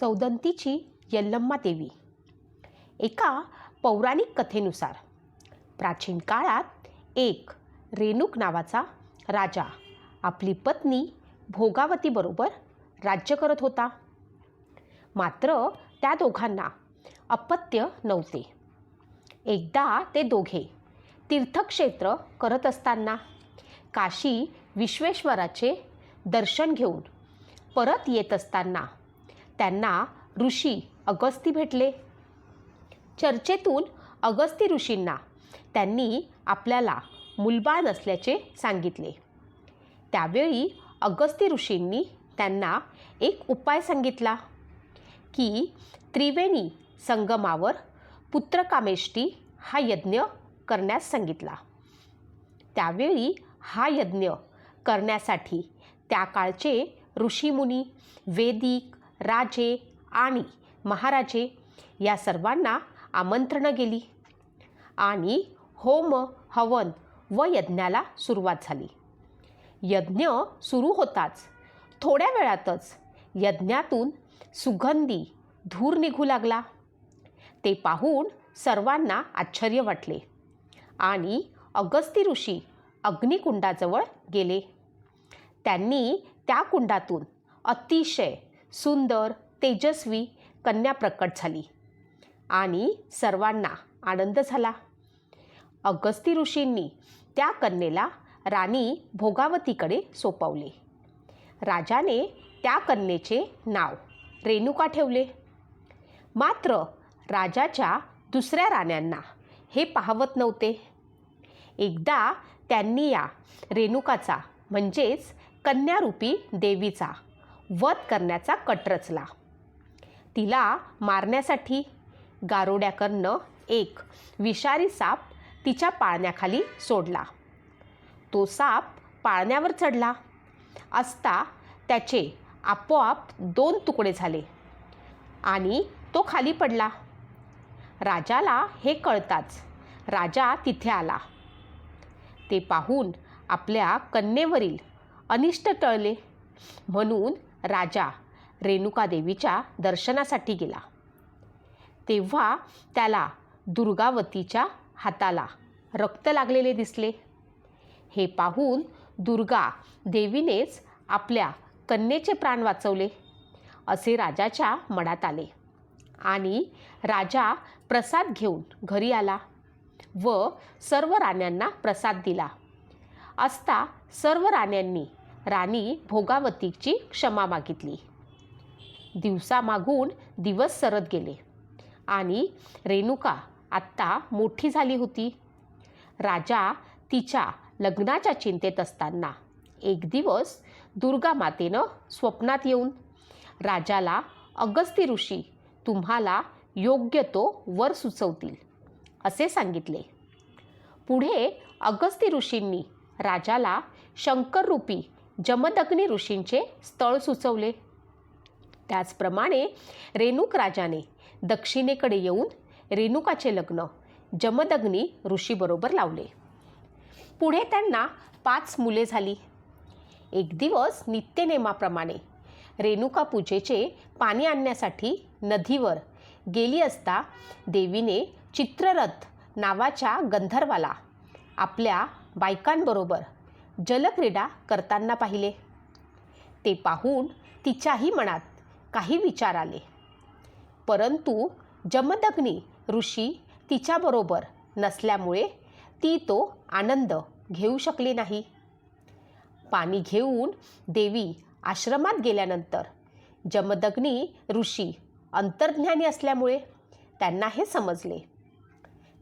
सौदंतीची यल्लम्मा देवी. एका पौराणिक कथेनुसार प्राचीन काळात एक रेणूक नावाचा राजा आपली पत्नी भोगावतीबरोबर राज्य करत होता. मात्र त्या दोघांना अपत्य नव्हते. एकदा ते दोघे तीर्थक्षेत्र करत असताना काशी विश्वेश्वराचे दर्शन घेऊन परत येत असताना त्यांना ऋषी अगस्ती भेटले. चर्चेतून अगस्ती ऋषींना त्यांनी आपल्याला मुलबाळ नसल्याचे सांगितले. त्यावेळी अगस्ती ऋषींनी त्यांना एक उपाय सांगितला की त्रिवेणी संगमावर पुत्रकामेष्टी हा यज्ञ करण्यास सांगितला. त्यावेळी हा यज्ञ करण्यासाठी त्या काळचे ऋषीमुनी वेदिक राजे आणि महाराजे या सर्वांना आमंत्रणं गेली. आणि होम हवन व यज्ञाला सुरुवात झाली. यज्ञ सुरू होताच. थोड्या वेळातच यज्ञातून सुगंधी धूर निघू लागला. ते पाहून सर्वांना आश्चर्य वाटले आणि अगस्ती ऋषी अग्निकुंडाजवळ गेले. त्यांनी त्या कुंडातून अतिशय सुंदर तेजस्वी कन्या प्रकट झाली आणि सर्वांना आनंद झाला. अगस्ती ऋषींनी त्या कन्येला राणी भोगावतीकडे सोपवले. राजाने त्या कन्येचे नाव रेणुका ठेवले. मात्र राजाच्या दुसऱ्या राण्यांना हे पाहवत नव्हते. एकदा त्यांनी या रेणुकाचा म्हणजेच कन्यारूपी देवीचा वध करण्याचा कट रचला. तिला मारण्यासाठी गारोड्याकरनं एक विषारी साप तिच्या पाळण्याखाली सोडला. तो साप पाळण्यावर चढला. असता त्याचे आपोआप दोन तुकडे झाले आणि तो खाली पडला. राजाला हे कळताच राजा तिथे आला. ते पाहून आपल्या कन्येवरील अनिष्ट टळले. म्हणून राजा रेणुकादेवीच्या दर्शनासाठी गेला. तेव्हा त्याला दुर्गावतीच्या हाताला रक्त लागलेले दिसले. हे पाहून दुर्गा देवीनेच आपल्या कन्येचे प्राण वाचवले असे राजाच्या मनात आले. आणि राजा प्रसाद घेऊन घरी आला व सर्व राण्यांना प्रसाद दिला. असता सर्व राण्यांनी राणी भोगावतीची क्षमा मागितली. दिवसामागून दिवस सरत गेले. आणि रेणुका आत्ता मोठी झाली होती. राजा तिच्या लग्नाच्या चिंतेत असताना एक दिवस दुर्गा मातेनं स्वप्नात येऊन राजाला अगस्ती ऋषी तुम्हाला योग्य तो वर सुचवतील असे सांगितले. पुढे अगस्ती ऋषींनी राजाला शंकररूपी जमदग्नी ऋषींचे स्थळ सुचवले. त्याचप्रमाणे रेणुक राजाने दक्षिणेकडे येऊन रेणुकाचे लग्न जमदग्नी ऋषीबरोबर लावले. पुढे त्यांना पाच मुले झाली. एक दिवस नित्यनेमाप्रमाणे रेणुका पूजेचे पाणी आणण्यासाठी नदीवर गेली असता देवीने चित्ररथ नावाच्या गंधर्वाला आपल्या बायकांबरोबर जलक्रीडा करताना पाहिले. ते पाहून तिच्याही मनात काही विचार आले. परंतु जमदग्नी ऋषी तिच्याबरोबर नसल्यामुळे ती तो आनंद घेऊ शकली नाही. पाणी घेऊन देवी आश्रमात गेल्यानंतर जमदग्नी ऋषी अंतर्ज्ञानी असल्यामुळे त्यांना हे समजले.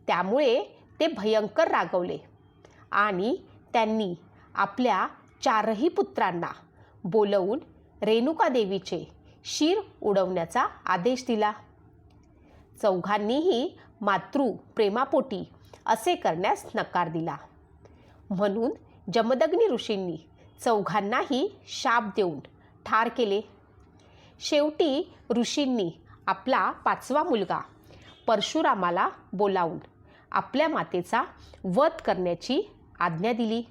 त्यामुळे ते भयंकर रागवले आणि त्यांनी आपल्या चारही पुत्रांना बोलवून रेणुका देवीचे शिर उडवण्याचा आदेश दिला. चौघांनीही मातृ प्रेमापोटी असे करण्यास नकार दिला. म्हणून जमदग्नी ऋषींनी चौघांनाही शाप देऊन ठार केले. शेवटी ऋषींनी आपला पाचवा मुलगा परशुरामाला बोलावून आपल्या मातेचा वध करण्याची आज्ञा दिली.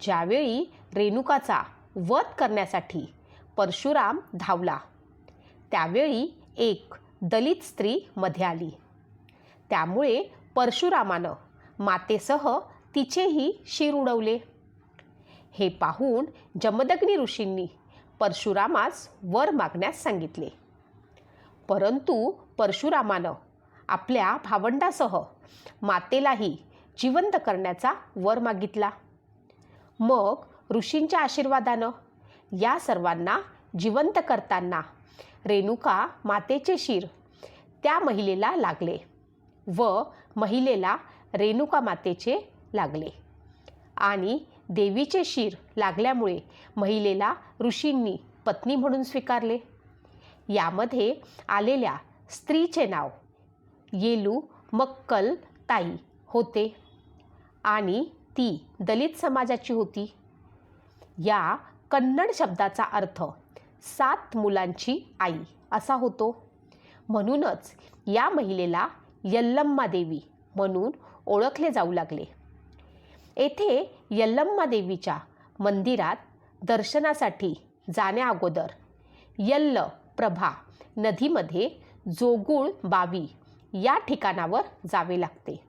ज्यावेळी रेणुकाचा वध करण्यासाठी परशुराम धावला त्यावेळी एक दलित स्त्री मध्ये आली. त्यामुळे परशुरामानं मातेसह तिचेही शिर उडवले. हे पाहून जमदग्नी ऋषींनी परशुरामास वर मागण्यास सांगितले. परंतु परशुरामानं आपल्या भावंडासह मातेलाही जिवंत करण्याचा वर मागितला. मग ऋषींच्या आशीर्वादानं या सर्वांना जिवंत करताना रेणुका मातेचे शिर त्या महिलेला लागले व महिलेला रेणुका मातेचे लागले. आणि देवीचे शिर लागल्यामुळे महिलेला ऋषींनी पत्नी म्हणून स्वीकारले. यामध्ये आलेल्या स्त्रीचे नाव येलू मक्कल ताई होते. आणि ती दलित समाजाची होती. या कन्नड शब्दाचा अर्थ सात मुलांची आई असा होतो. म्हणूनच या महिलेला यल्लम्मा देवी म्हणून ओळखले जाऊ लागले. येथे यल्लम्मा देवीच्या मंदिरात दर्शनासाठी जाण्याअगोदर यल्ल प्रभा नदीमध्ये जोगुळ बावी या ठिकाणावर जावे लागते.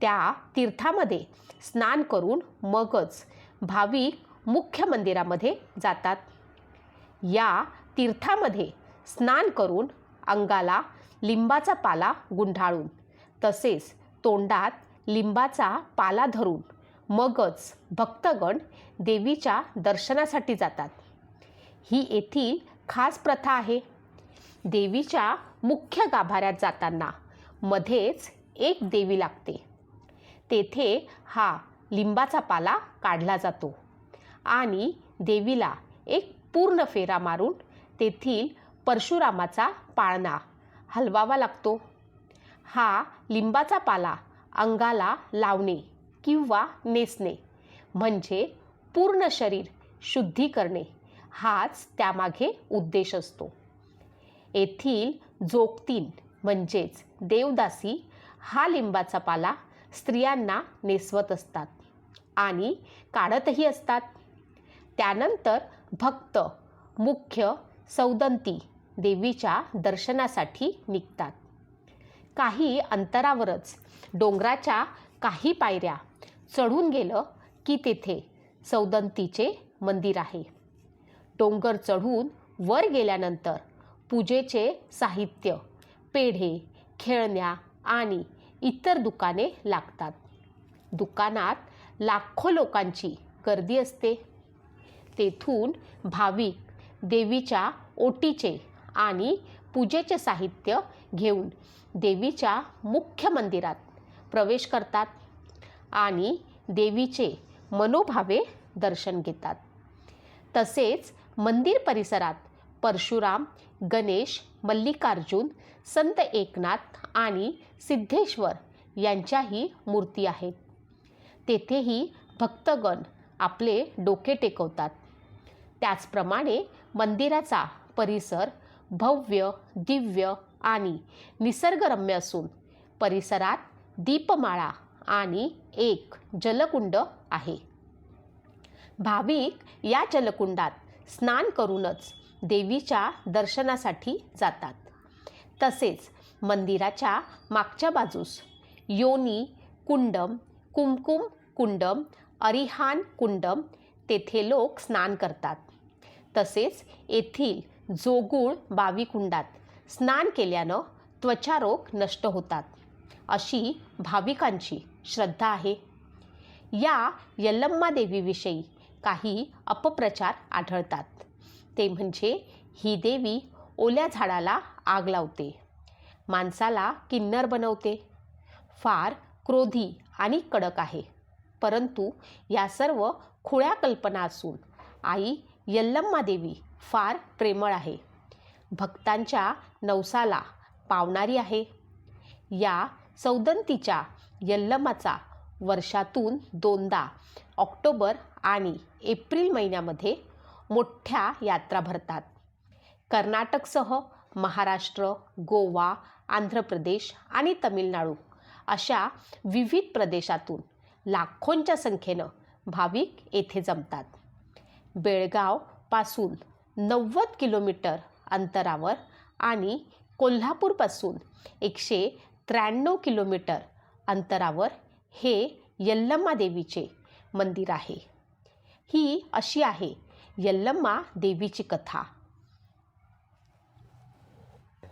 त्या तीर्थामध्ये स्नान करून मगच भाविक मुख्य मंदिरामध्ये जातात. या तीर्थामध्ये स्नान करून अंगाला लिंबाचा पाला गुंढाळून तसेच तोंडात लिंबाचा पाला धरून मगच भक्तगण देवीच्या दर्शनासाठी जातात. ही येथील खास प्रथा आहे. देवीच्या मुख्य गाभाऱ्यात जाताना मध्येच एक देवी लागते. तेथे हा लिंबाचा पाला काढला जातो. आणि देवीला एक पूर्ण फेरा मारून तेथील परशुरामाचा पाळणा हलवावा लागतो. हा लिंबाचा पाला अंगाला लावणे किंवा नेसणे म्हणजे पूर्ण शरीर शुद्धी करणे हाच त्यामागे उद्देश असतो. येथील जोगतीन म्हणजेच देवदासी हा लिंबाचा पाला स्त्रियांना नेसवत असतात आणि काढतही असतात. त्यानंतर भक्त मुख्य सौदंती देवीच्या दर्शनासाठी निघतात. काही अंतरावरच डोंगराच्या काही पायऱ्या चढून गेलं की तेथे सौदंतीचे मंदिर आहे. डोंगर चढून वर गेल्यानंतर पूजेचे साहित्य पेढे खेळण्या आणि इतर दुकाने लागतात. दुकानात लाखो लोकांची गर्दी असते. तेथून भाविक देवीच्या ओटीचे आणि पूजेचे साहित्य घेऊन देवीच्या मुख्य मंदिरात प्रवेश करतात आणि देवीचे मनोभावे दर्शन घेतात. तसेच मंदिर परिसरात परशुराम गणेश मल्लिकार्जुन संत एकनाथ आणि सिद्धेश्वर यांच्याही मूर्ती आहेत. तेथेही भक्तगण आपले डोके टेकवतात. त्याचप्रमाणे मंदिराचा परिसर भव्य दिव्य आणि निसर्गरम्य असून परिसरात दीपमाळा आणि एक जलकुंड आहे. भाविक या जलकुंडात स्नान करूनच देवीच्या दर्शनासाठी जातात. तसेच मंदिराच्या मागच्या बाजूस योनी कुंडम कुमकुम कुंडम अरिहान कुंडम तेथे लोक स्नान करतात. तसेच येथील जोगुळ बावीकुंडात स्नान केल्यानं त्वचारोग नष्ट होतात अशी भाविकांची श्रद्धा आहे. या यल्लम्मा देवीविषयी काही अपप्रचार आढळतात. ते म्हणजे ही देवी ओल्या झाडाला आग लावते. माणसाला किन्नर बनवते. फार क्रोधी आणि कडक आहे. परंतु या सर्व खुळ्या कल्पना असून आई यल्लम्मा देवी फार प्रेमळ आहे. भक्तांच्या नवसाला पावणारी आहे. या सौदंतीच्या यल्लमाचा वर्षातून दोनदा ऑक्टोबर आणि एप्रिल महिन्यामध्ये मोठ्या यात्रा भरतात. कर्नाटकसह महाराष्ट्र गोवा आंध्र प्रदेश आणि तमिळनाडू अशा विविध प्रदेशातून लाखोंच्या संख्येनं भाविक येथे जमतात. बेळगावपासून नव्वद किलोमीटर अंतरावर आणि कोल्हापूरपासून एकशे त्र्याण्णव किलोमीटर अंतरावर हे यल्लम्मा देवीचे मंदिर आहे. ही अशी आहे यल्लम्मा देवीची कथा